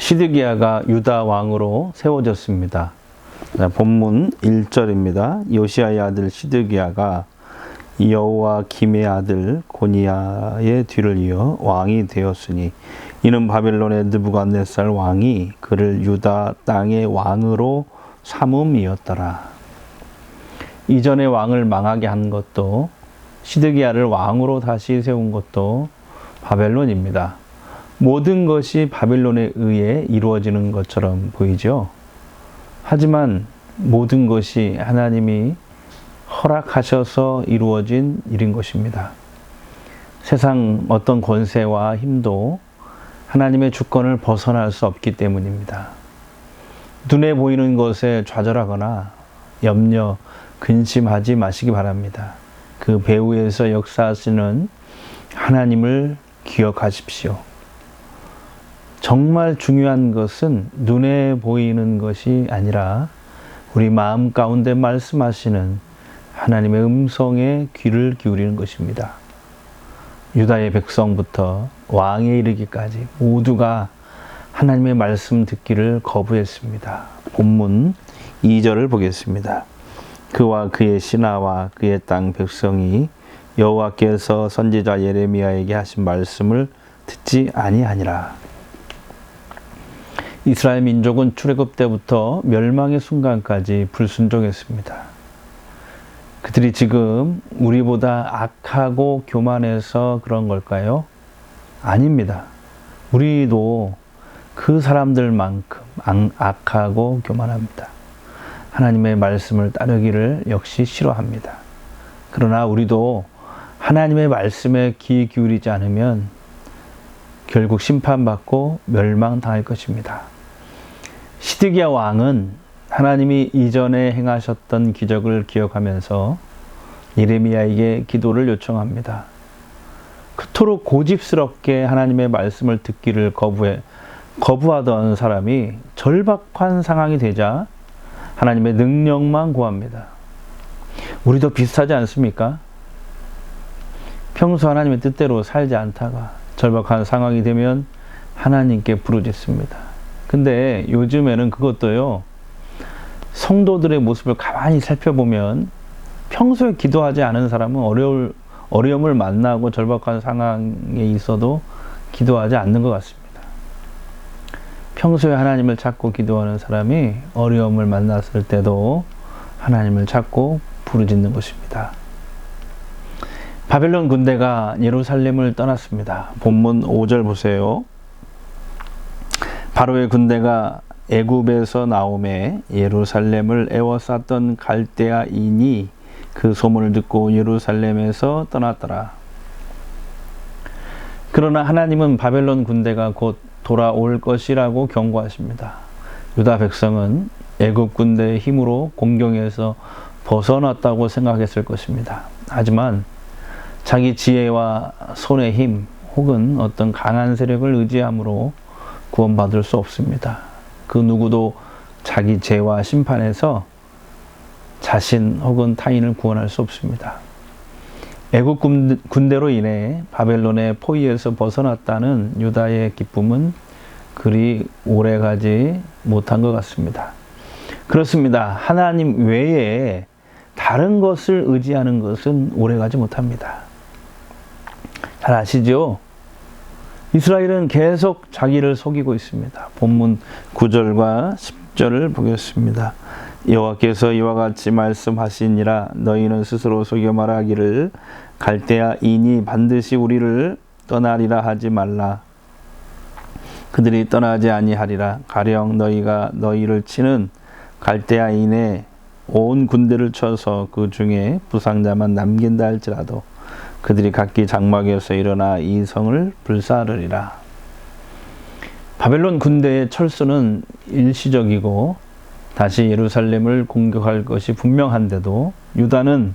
시드기야가 유다 왕으로 세워졌습니다. 자, 본문 1절입니다. 요시아의 아들 시드기야가 여호와 김의 아들 고니야의 뒤를 이어 왕이 되었으니 이는 바벨론의 느부갓네살 왕이 그를 유다 땅의 왕으로 삼음이었더라. 이전의 왕을 망하게 한 것도 시드기야를 왕으로 다시 세운 것도 바벨론입니다. 모든 것이 바벨론에 의해 이루어지는 것처럼 보이죠. 하지만 모든 것이 하나님이 허락하셔서 이루어진 일인 것입니다. 세상 어떤 권세와 힘도 하나님의 주권을 벗어날 수 없기 때문입니다. 눈에 보이는 것에 좌절하거나 염려, 근심하지 마시기 바랍니다. 그 배후에서 역사하시는 하나님을 기억하십시오. 정말 중요한 것은 눈에 보이는 것이 아니라 우리 마음 가운데 말씀하시는 하나님의 음성에 귀를 기울이는 것입니다. 유다의 백성부터 왕에 이르기까지 모두가 하나님의 말씀 듣기를 거부했습니다. 본문 2절을 보겠습니다. 그와 그의 신하와 그의 땅 백성이 여호와께서 선지자 예레미야에게 하신 말씀을 듣지 아니하니라. 이스라엘 민족은 출애굽 때부터 멸망의 순간까지 불순종했습니다. 그들이 지금 우리보다 악하고 교만해서 그런 걸까요? 아닙니다. 우리도 그 사람들만큼 악하고 교만합니다. 하나님의 말씀을 따르기를 역시 싫어합니다. 그러나 우리도 하나님의 말씀에 귀 기울이지 않으면 결국 심판받고 멸망당할 것입니다. 시드기야 왕은 하나님이 이전에 행하셨던 기적을 기억하면서 예레미야에게 기도를 요청합니다. 그토록 고집스럽게 하나님의 말씀을 듣기를 거부해 거부하던 사람이 절박한 상황이 되자 하나님의 능력만 구합니다. 우리도 비슷하지 않습니까? 평소 하나님의 뜻대로 살지 않다가 절박한 상황이 되면 하나님께 부르짖습니다. 근데 요즘에는 그것도요, 성도들의 모습을 가만히 살펴보면 평소에 기도하지 않은 사람은 어려울, 어려움을 만나고 절박한 상황에 있어도 기도하지 않는 것 같습니다. 평소에 하나님을 찾고 기도하는 사람이 어려움을 만났을 때도 하나님을 찾고 부르짖는 것입니다. 바벨론 군대가 예루살렘을 떠났습니다. 본문 5절 보세요. 바로의 군대가 애굽에서 나오매 예루살렘을 에워쌌던 갈대아인이 그 소문을 듣고 예루살렘에서 떠났더라. 그러나 하나님은 바벨론 군대가 곧 돌아올 것이라고 경고하십니다. 유다 백성은 애굽 군대의 힘으로 공경에서 벗어났다고 생각했을 것입니다. 하지만 자기 지혜와 손의 힘 혹은 어떤 강한 세력을 의지함으로 구원받을 수 없습니다. 그 누구도 자기 죄와 심판에서 자신 혹은 타인을 구원할 수 없습니다. 애국 군대로 인해 바벨론의 포위에서 벗어났다는 유다의 기쁨은 그리 오래 가지 못한 것 같습니다. 그렇습니다. 하나님 외에 다른 것을 의지하는 것은 오래 가지 못합니다. 잘 아시죠? 이스라엘은 계속 자기를 속이고 있습니다. 본문 9절과 10절을 보겠습니다. 여호와께서 이와 같이 말씀하시니라 너희는 스스로 속여 말하기를 갈대아인이 반드시 우리를 떠나리라 하지 말라 그들이 떠나지 아니하리라 가령 너희가 너희를 치는 갈대아인의 온 군대를 쳐서 그 중에 부상자만 남긴다 할지라도 그들이 각기 장막에서 일어나 이 성을 불사르리라 바벨론 군대의 철수는 일시적이고 다시 예루살렘을 공격할 것이 분명한데도 유다는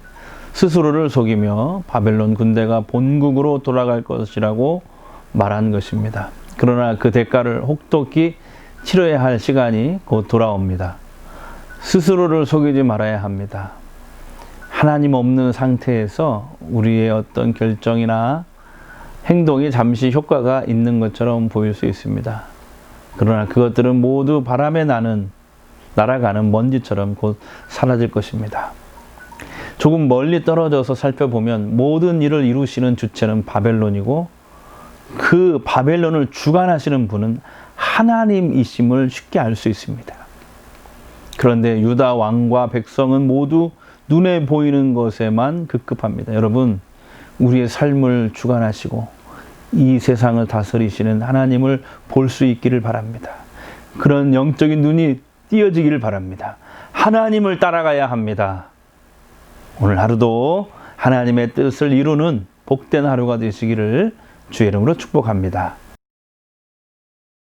스스로를 속이며 바벨론 군대가 본국으로 돌아갈 것이라고 말한 것입니다. 그러나 그 대가를 혹독히 치러야 할 시간이 곧 돌아옵니다. 스스로를 속이지 말아야 합니다. 하나님 없는 상태에서 우리의 어떤 결정이나 행동이 잠시 효과가 있는 것처럼 보일 수 있습니다. 그러나 그것들은 모두 바람에 나는 날아가는 먼지처럼 곧 사라질 것입니다. 조금 멀리 떨어져서 살펴보면 모든 일을 이루시는 주체는 바벨론이고 그 바벨론을 주관하시는 분은 하나님이심을 쉽게 알 수 있습니다. 그런데 유다 왕과 백성은 모두 눈에 보이는 것에만 급급합니다. 여러분, 우리의 삶을 주관하시고 이 세상을 다스리시는 하나님을 볼 수 있기를 바랍니다. 그런 영적인 눈이 띄어지기를 바랍니다. 하나님을 따라가야 합니다. 오늘 하루도 하나님의 뜻을 이루는 복된 하루가 되시기를 주의 이름으로 축복합니다.